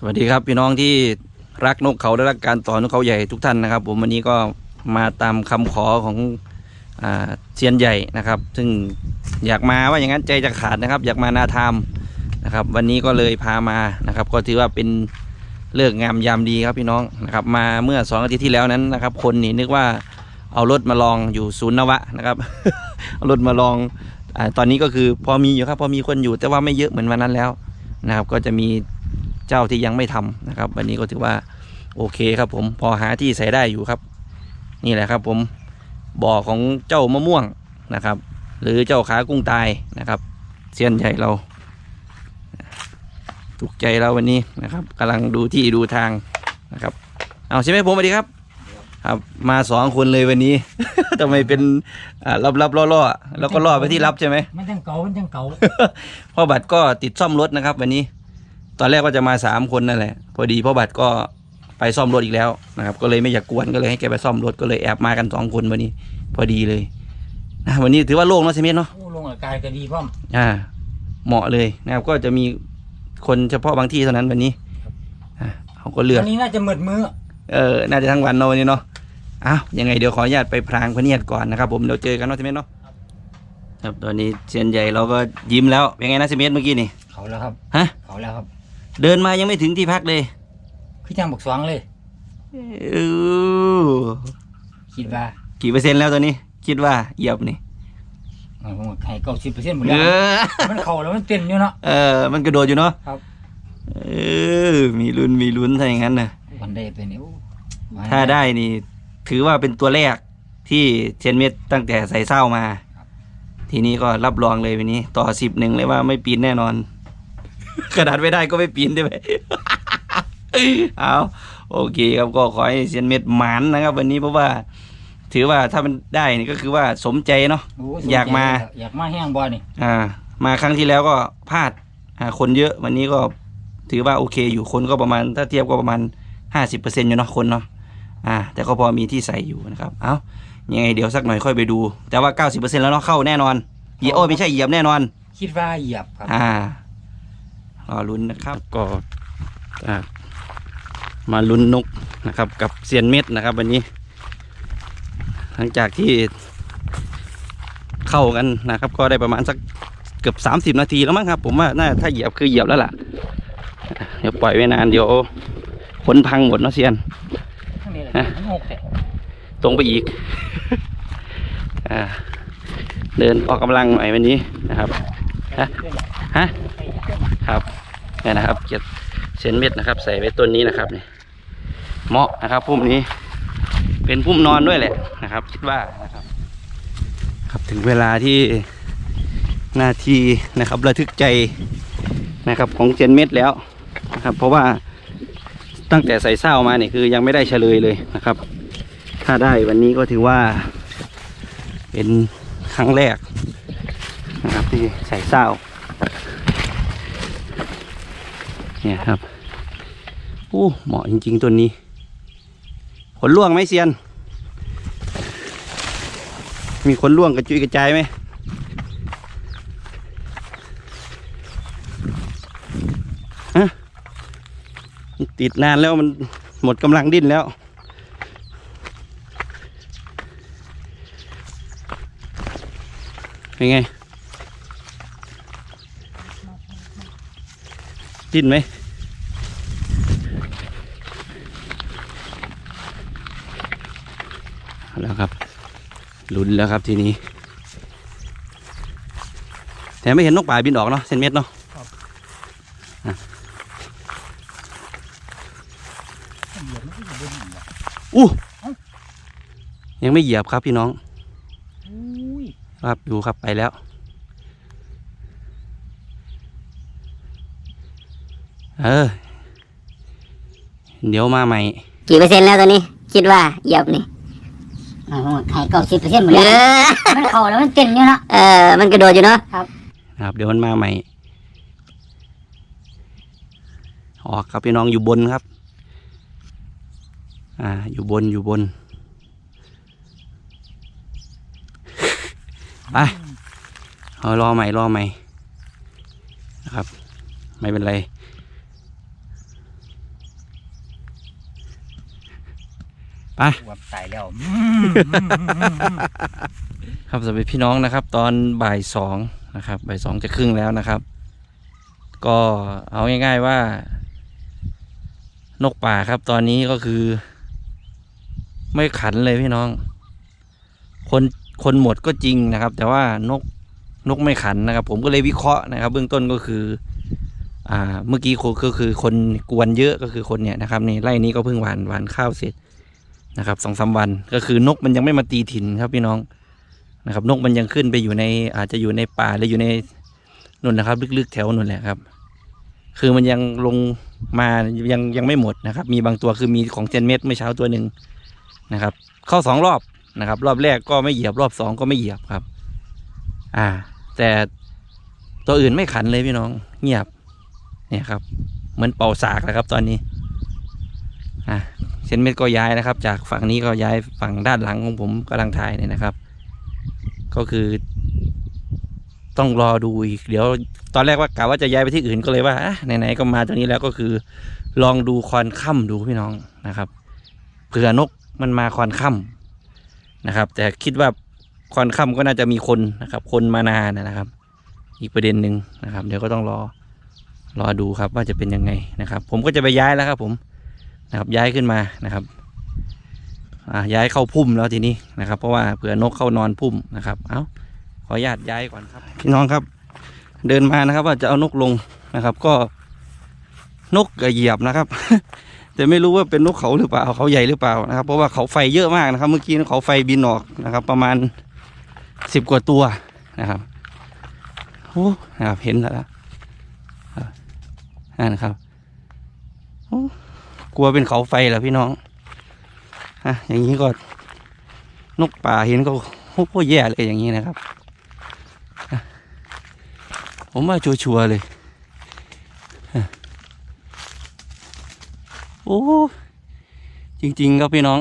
สวัสดีครับพี่น้องที่รักนกเขาและรักการต่อนกเขาใหญ่ทุกท่านนะครับ ผมวันนี้ก็มาตามคำขอของเซียนใหญ่นะครับ ซึ่งอยากมาว่าอย่างนั้นใจจะขาดนะครับ อยากมานาทามนะครับ วันนี้ก็เลยพามานะครับ ก็ถือว่าเป็นเลิกงามยามดีครับพี่น้องนะครับ มาเมื่อสองอาทิตย์ที่แล้วนั้นนะครับ คนนี่นึกว่าเอารถมาลองอยู่ศูนย์นวะนะครับเอารถมาลองอตอนนี้ก็คือพอมีอยู่ครับพอมีคนอยู่แต่ว่าไม่เยอะเหมือนวันนั้นแล้วนะครับ ก็จะมี เจ้าที่ยังไม่ทำนะครับ วันนี้ก็ถือว่าโอเคครับผมพอหาที่ใส่ได้อยู่ครับ นี่แหละครับผมบ่อของเจ้ามะม่วงนะครับ หรือเจ้าขากุ้งตายนะครับเซียนใหญ่เราถูกใจเราวันนี้นะครับกำลังดูที่ดูทางนะครับ เอาใช่ไหมผมสวัสดีครับ ครับมาสองคนเลยวันนี้ทำไมเป็นอ่ารับรับล่อล่อๆแล้วก็ล่อไปที่รับใช่ไหมมันจังเก่ามันจังเก่าพ่อบัตรก็ติดซ่อมรถนะครับ วันนี้ ตอนแรกก็จะมาสามคนนั่นแหละ พอดีพ่อบัตรก็ไปซ่อมรถอีกแล้วนะครับ ก็เลยไม่อยากกวนก็เลยให้แกไปซ่อมรถก็เลยแอบมากันสองคนวันนี้ พอดีเลยนะวันนี้ถือว่าโล่งเนาะเซเมนเนาะโอ้ลงอากาศก็ดีพร้อมอ่า เหมาะเลยนะครับ ก็จะมีคนเฉพาะบางที่เท่านั้นวันนี้อ่าเขาก็เลือกวันนี้น่าจะหมดมือเออ น่าจะทั้งวันเนาะวันนี้เนาะอ้าวยังไงเดี๋ยวขออนุญาตไปพรางพระเนียดก่อนนะครับ ผมเดี๋ยวเจอกันเนาะเซเมนเนาะครับตอนนี้เซียนใหญ่เราก็ยิ้มแล้วเป็นไงนะเซเมนเมื่อกี้นี่เขาแล้วครับฮะเขาแล้วครับ เดินมายังไม่ถึงที่พักเลย คือจังบอกสวงเลย เออคิดว่ากี่เปอร์เซ็นต์แล้วตอนนี้ คิดว่าเหยียบนี่มันคงให้เก้าสิบเปอร์เซ็นต์หมดเอแล้วอ มันเข่าแล้วมันเต้นอยู่เนาะ เออ มันกระโดดอยู่เนาะครับ เออ มีลุ้นมีลุ้นถ้าอย่างนั้นนะวันได้เป็นนิ้วถ้าได้นี่ ถือว่าเป็นตัวแรกที่เชนเม็ดตั้งแต่ใส่เศร้ามา ทีนี้ก็รับรองเลยวันนี้ ต่อสิบหนึ่งเลยว่าไม่ปีนแน่นอน กระดาษไม่ได้ก็ไม่ปีนได้ไหมเอาโอเคครับก็ขอให้เซียนเม็ดหมานนะครับ วันนี้เพราะว่า ถือว่าถ้ามันได้นี่ก็คือว่าสมใจเนาะโสนใจอยากมา อยากมาแห้งบ่อนี่อ่า มาครั้งที่แล้วก็พลาดอ่าคนเยอะวันนี้ก็ถือว่าโอเคอยู่คนก็ประมาณ ถ้าเทียบก็ประมาณห้าสิบเปอร์เซ็นต์อยู่เนาะคนเนาะอ่า แต่ก็พอมีที่ใส่อยู่นะครับ เอายังไงเดี๋ยวสักหน่อยค่อยไปดู แต่ว่าเก้าสิบเปอร์เซ็นต์แล้วเนาะเข้าแน่นอนเหยียบโอ้ยไม่ใช่เหยียบแน่นอน คิดว่าเหยียบครับ อ่า รอลุ้นนะครับก็มาลุ้นนกนะครับกับเซียนเม็ดนะครับ วันนี้ หลังจากที่เข้ากันนะครับ ก็ได้ประมาณสักเกือบสามสิบนาทีแล้วมั้งครับ ผมว่าน่าถ้าเหยียบคือเหยียบแล้วล่ะ เดี๋ยวปล่อยไว้นานเดี๋ยวขนพังหมดเนาะเซียนนะตรงไปอีกอเดินออกกำลังหน่อยวันนี้นะครับฮะฮะครับ นี่นะครับเกียรเซนเม็ดนะครับ ใส่ไว้ต้นนี้นะครับเนี่ยเหมาะนะครับพุ่มนี้ เป็นพุ่มนอนด้วยแหละนะครับ คิดว่านะครับ ครับถึงเวลาที่หน้าที่นะครับระทึกใจนะครับของเจนเม็ดแล้วนะครับ เพราะว่าตั้งแต่ใส่เศร้ามาเนี่ยคือยังไม่ได้เฉลยเลยนะครับ ถ้าได้วันนี้ก็ถือว่า เป็นครั้งแรกนะครับที่ใส่เศร้า เนี่ยครับโอ้เหมาะจริง ๆ ตัวนี้ ขนล่วงไหมเซียน มีขนล่วงกระจุยกระจายไหมฮะติดนานแล้วมันหมดกำลังดิ้นแล้วเป็นไง ดิ้นไหม เอา แล้วครับลุ้นแล้วครับทีนี้ แต่ไม่เห็นนกป่าบินออกเนาะเซนเม็ดเนาะอะอู้ยังไม่เหยียบครับพี่น้องอุ้ยครับดูครับไปแล้ว เออ เดี๋ยวมาใหม่ กี่เปอร์เซ็นต์แล้วตอนนี้ คิดว่าเหยียบนี่ ให้เก้าสิบเปอร์เซ็นต์หมดแล้วมันเข่าแล้วมันเต้นอยู่เนาะเออ มันกระโดดอยู่เนาะครับนะครับ เดี๋ยวมันมาใหม่ ออกครับพี่น้องอยู่บนครับ อ่า อยู่บนอยู่บนไปเอารอใหม่รอใหม่นะครับ ไม่เป็นไร ไปอวบตายแล้วครับสวัสดีพี่น้องนะครับ ตอนบ่ายสองนะครับบ่ายสองจะครึ่งแล้วนะครับ ก็เอาง่ายๆว่า นกป่าครับตอนนี้ก็คือ ไม่ขันเลยพี่น้อง คนคนหมดก็จริงนะครับ แต่ว่านกนกไม่ขันนะครับ ผมก็เลยวิเคราะห์นะครับ เบื้องต้นก็คือ อ่า เมื่อกี้ก็คือคนกวนเยอะก็คือคนเนี่ยนะครับนี่ไร่นี้ก็เพิ่งหวานหวานข้าวเสร็จ นะครับสองสามวันก็คือนกมันยังไม่มาตีถิ่นครับพี่น้องนะครับ นกมันยังขึ้นไปอยู่ในอาจจะอยู่ในป่าหรืออยู่ในนุ่นนะครับ ลึกๆแถวนุ่นแหละครับ คือมันยังลงมายังยังไม่หมดนะครับ มีบางตัวคือมีของเจนเม็ดเมื่อเช้าตัวหนึ่งนะครับ เข้าสองรอบนะครับ รอบแรกก็ไม่เหยียบรอบสองก็ไม่เหยียบครับ อ่า แต่ตัวอื่นไม่ขันเลยพี่น้อง เงียบเนี่ยครับ เหมือนเป่าสากแล้วครับ ตอนนี้ อ่า เซนเม็ดก็ย้ายนะครับ จากฝั่งนี้ก็ย้ายฝั่งด้านหลังของผมกำลังถ่ายเนี่ยนะครับ ก็คือ ต้องรอดูอีกเดี๋ยว ตอนแรกว่ากะว่าจะย้ายไปที่อื่นก็เลยว่าไหนๆก็มาตรงนี้แล้วก็คือ ลองดูคอนค่ำดูพี่น้องนะครับเผื่อนกมันมาคอนค่ำนะครับ แต่คิดว่าคอนค่ำก็น่าจะมีคนนะครับ คนมานานนะครับ อีกประเด็นหนึ่งนะครับ เดี๋ยวก็ต้องรอรอดูครับว่าจะเป็นยังไงนะครับ ผมก็จะไปย้ายแล้วครับผม นะครับย้ายขึ้นมานะครับอ่าย้ายเข้าพุ่มแล้วทีนี้นะครับ เพราะว่าเผื่อนกเข้านอนพุ่มนะครับ เอาขออนุญาตย้ายก่อนครับ พี่น้องครับ เดินมานะครับ ว่าจะเอานกลงนะครับ ก็นกก็เหยียบนะครับ แต่ไม่รู้ว่าเป็นนกเขาหรือเปล่าเขาใหญ่หรือเปล่านะครับ เพราะว่าเขาไฟเยอะมากนะครับ เมื่อกี้เขาไฟบินออกนะครับ ประมาณสิบกว่าตัวนะครับโอ้นะครับเห็นแล้วนั่นครับโอ้ กลัวเป็นเขาไฟเหรอพี่น้องอะอย่างนี้ก็นกป่าเห็นก็โอ้โหแย่เลยอย่างนี้นะครับ ผมว่าชัวร์เลยอะโอ้จริง ๆ ครับพี่น้อง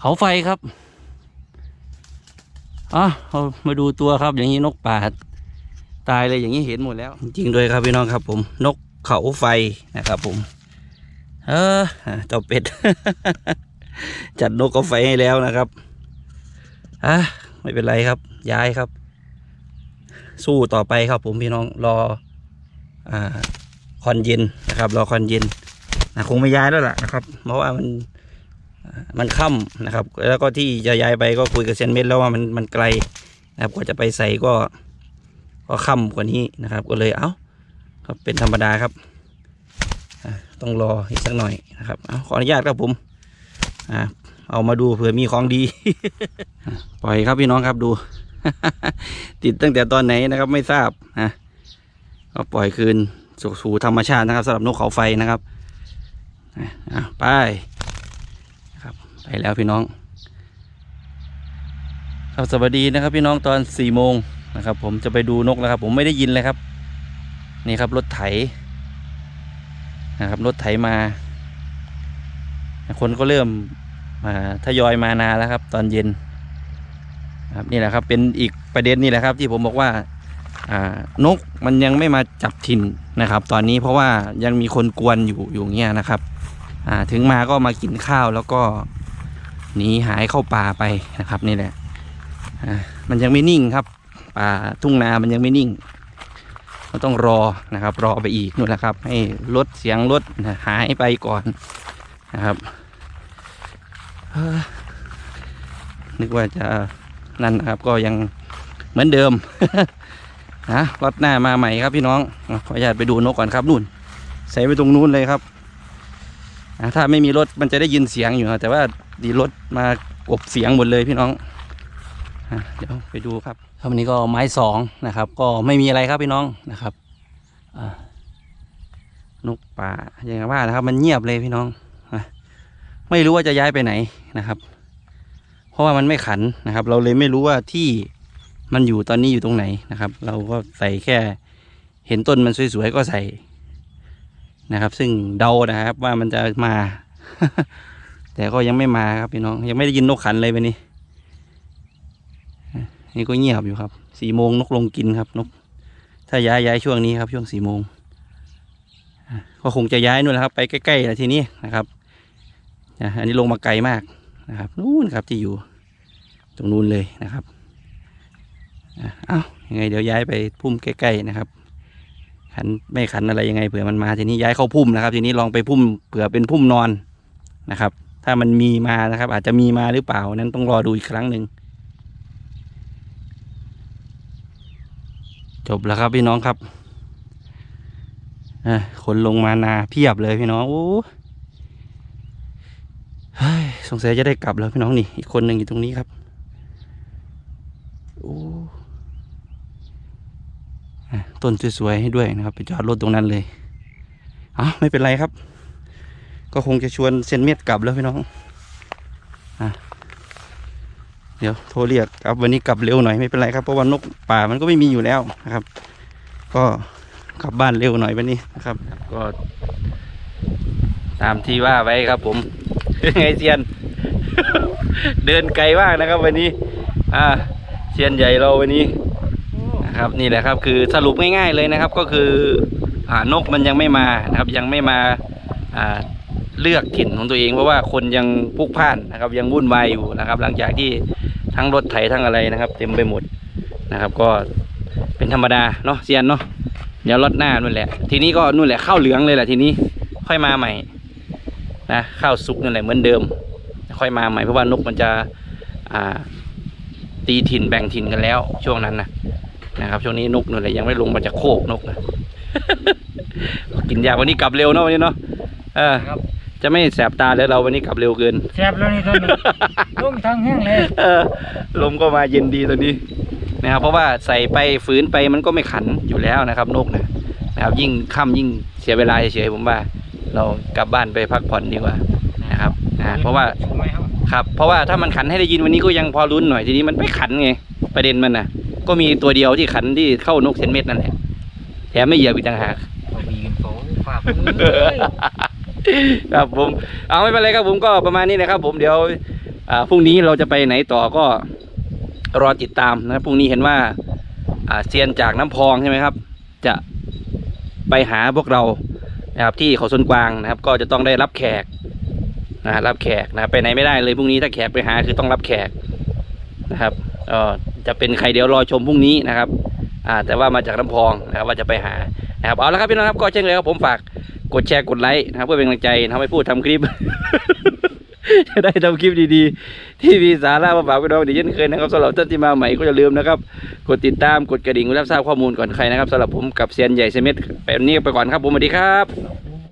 เขาไฟครับอะเอามาดูตัวครับ อย่างนี้นกป่าตายเลยอย่างนี้เห็นหมดแล้ว จริงด้วยครับพี่น้องครับ ผมนกเขาไฟนะครับผม เอออะเจ้าเป็ด จัดนกกาไฟให้แล้วนะครับอะไม่เป็นไรครับ ย้ายครับ สู้ต่อไปครับผมพี่น้องรอ อ่าคอนเย็นนะครับ รอคอนเย็นนะคงไม่ย้ายแล้วล่ะนะครับ เพราะว่ามันมันค่ำนะครับ แล้วก็ที่จะย้ายไปก็คุยกับเซนเม็ดแล้วว่ามันมันไกลนะครับกว่าจะไปใส่ก็ ก็ค่ำกว่านี้นะครับ ก็เลยเอ้าก็เป็นธรรมดาครับ ต้องรออีกสักหน่อยนะครับอขออนุญาตครับผมอ่าเอามาดูเผื่อมีของดี ปล่อยครับพี่น้องครับดู ติดตั้งแต่ตอนไหนนะครับไม่ทราบนะก็ปล่อยคืนสู่สู่ธรรมชาตินะครับสำหรับนกเขาไฟนะครับอะไปครับไปแล้วพี่น้อง ครับสวัสดีนะครับ พี่น้องตอนสี่โมงนะครับ ผมจะไปดูนกแล้วครับ ผมไม่ได้ยินเลยครับ นี่ครับรถไถ นะครับรถไถมา คนก็เริ่มมาทยอยมานาแล้วครับ ตอนเย็นครับนี่แหละครับเป็นอีกประเด็นนี่แหละครับ ที่ผมบอกว่านกมันยังไม่มาจับถิ่นนะครับ ตอนนี้เพราะว่ายังมีคนกวนอยู่อยู่เงี้ยนะครับถึงมาก็มากินข้าวแล้วก็หนีหายเข้าป่าไปนะครับนี่แหละมันยังไม่นิ่งครับป่าทุ่งนามันยังไม่นิ่ง ก็ต้องรอนะครับ รอไปอีกนู่นแหละครับ ให้ลดเสียงรถหายไปก่อนนะครับนึกว่าจะนั่นนะครับก็ยังเหมือนเดิมนะรถหน้ามาใหม่ครับพี่น้องขออนุญาตไปดูนกก่อนครับนู่น ใส่ไปตรงนู้นเลยครับถ้าไม่มีรถมันจะได้ยินเสียงอยู่นะแต่ว่าดีรถมากบเสียงหมดเลยพี่น้อง เดี๋ยวไปดูครับครับวันนี้ก็ไม้สองนะครับ ก็ไม่มีอะไรครับพี่น้องนะครับนกป่าอย่างว่านะครับ มันเงียบเลยพี่น้องไม่รู้ว่าจะย้ายไปไหนนะครับ เพราะว่ามันไม่ขันนะครับ เราเลยไม่รู้ว่าที่มันอยู่ตอนนี้อยู่ตรงไหนนะครับ เราก็ใส่แค่เห็นต้นมันสวยๆก็ใส่นะครับ ซึ่งเดานะครับว่ามันจะมา แต่ก็ยังไม่มาครับพี่น้อง ยังไม่ได้ยินนกขันเลยวันนี้ นี่ก็เงียบอยู่ครับสี่โมงนกลงกินครับนก ถ้าย้ายย้ายช่วงนี้ครับช่วงสี่โมงก็คงจะย้ายนู่นแหละครับ ไปใกล้ๆแหละทีนี้นะครับอันนี้ลงมาไกลมากนะครับนู่นครับที่อยู่ ตรงนู้นเลยนะครับเอ้ายังไงเดี๋ยวย้ายไปพุ่มใกล้ๆนะครับ ขันไม่ขันอะไรยังไงเผื่อมันมาทีนี้ย้ายเข้าพุ่มนะครับ ทีนี้ลองไปพุ่มเผื่อเป็นพุ่มนอนนะครับ ถ้ามันมีมานะครับ อาจจะมีมาหรือเปล่านั้นต้องรอดูอีกครั้งหนึ่ง จบแล้วครับพี่น้องครับอ่คนลงมานาเพียบเลยพี่น้องโอ้ยสงสัยจะได้กลับแล้วพี่น้องนี่ อีกคนหนึ่งอยู่ตรงนี้ครับโอ้ต้นสวยๆให้ด้วยนะครับ ไปจอดรถตรงนั้นเลยเอ้าไม่เป็นไรครับ ก็คงจะชวนเซนเมียดกลับแล้วพี่น้องอะ เดี๋ยวโทรเรียกครับวันนี้กลับเร็วหน่อยไม่เป็นไรครับเพราะว่านกป่ามันก็ไม่มีอยู่แล้วนะครับ ก็กลับบ้านเร็วหน่อยวันนี้นะครับ ก็ ตามที่ว่าไว้ครับ ผมไงเซียน เดินไกลมากนะครับ วันนี้ อ่าเซียนใหญ่เราวันนี้นะครับ นี่แหละครับ คือสรุปง่ายๆเลยนะครับ ก็คืออ่านกมันยังไม่มานะครับ ยังไม่มาอ่าเลือกถิ่นของตัวเองเพราะว่าคนยังพุกพ่านนะครับ ยังวุ่นวายอยู่นะครับ หลังจากที่ ทั้งรถไถทั้งอะไรนะครับ เต็มไปหมดนะครับ ก็เป็นธรรมดาเนาะเซียนเนาะเดี๋ยวรถหน้านู่นแหละ ทีนี้ก็นู่นแหละข้าวเหลืองเลยแหละทีนี้ค่อยมาใหม่นะข้าวสุกนั่นแหละเหมือนเดิม ค่อยมาใหม่เพราะว่านกมันจะอ่าตีถิ่นแบ่งถิ่นกันแล้ว ช่วงนั้นนะนะครับ ช่วงนี้นกนู่นแหละยังไม่ลงมาจากโคกนกนะกินยาวันนี้กลับเร็วเนาะวันนี้เนาะเออ จะไม่แสบตาเลยเราวันนี้กลับเร็วเกิน แซ่บแล้วนี่ตัวนี้ร่มทางแห้งเลยเออลมก็มาเย็นดีตอนนี้นะครับเพราะว่าใส่ไปฝืนไปมันก็ไม่ขันอยู่แล้วนะครับนกนะนะครับยิ่งค่ำยิ่งเสียเวลาเฉยๆผมว่า เรากลับบ้านไปพักผ่อนดีกว่านะครับอ่าเพราะว่าถูกไหมครับครับเพราะว่าถ้ามันขันให้ได้ยินวันนี้ก็ยังพอรุ้นหน่อยทีนี้มันไม่ขันไงประเด็นมันนะก็มีตัวเดียวที่ขันที่เข้านกเซนเม็ดนั่นแหละแถมไม่เหยียบอีกต่างหากเอาบีกันโตฝากเอ้ย ครับผมเอาไม่เป็นไรครับผมก็ประมาณนี้นะครับ ผมเดี๋ยวพรุ่งนี้เราจะไปไหนต่อก็รอติดตามนะครับพรุ่งนี้เห็นว่าเซียนจากน้ำพองใช่ไหมครับ จะไปหาพวกเรานะครับที่เขาสนกวางนะครับ ก็จะต้องได้รับแขกนะรับแขกนะไปไหนไม่ได้เลยพรุ่งนี้ถ้าแขกไปหาคือต้องรับแขกนะครับเออจะเป็นใครเดี๋ยวรอชมพรุ่งนี้นะครับ อ่าแต่ว่ามาจากน้ำพองนะครับว่าจะไปหานะครับเอาละครับพี่น้องครับก็เช่นเคยครับผมฝาก กดแชร์กดไลค์นะครับเพื่อเป็นกำลังใจทำให้พูดทำคลิป จะได้ทำคลิปดีๆ ที่มีสาระมาฝากพี่น้องเดี๋ยวเช่นเคยนะครับสำหรับท่านที่มาใหม่ก็อย่าลืมนะครับ กดติดตามกดกระดิ่งเพื่อรับทราบข้อมูลก่อนใครนะครับสำหรับผมกับเซียนใหญ่เซเมตแบบนี้ไปก่อนครับผมสวัสดีครับ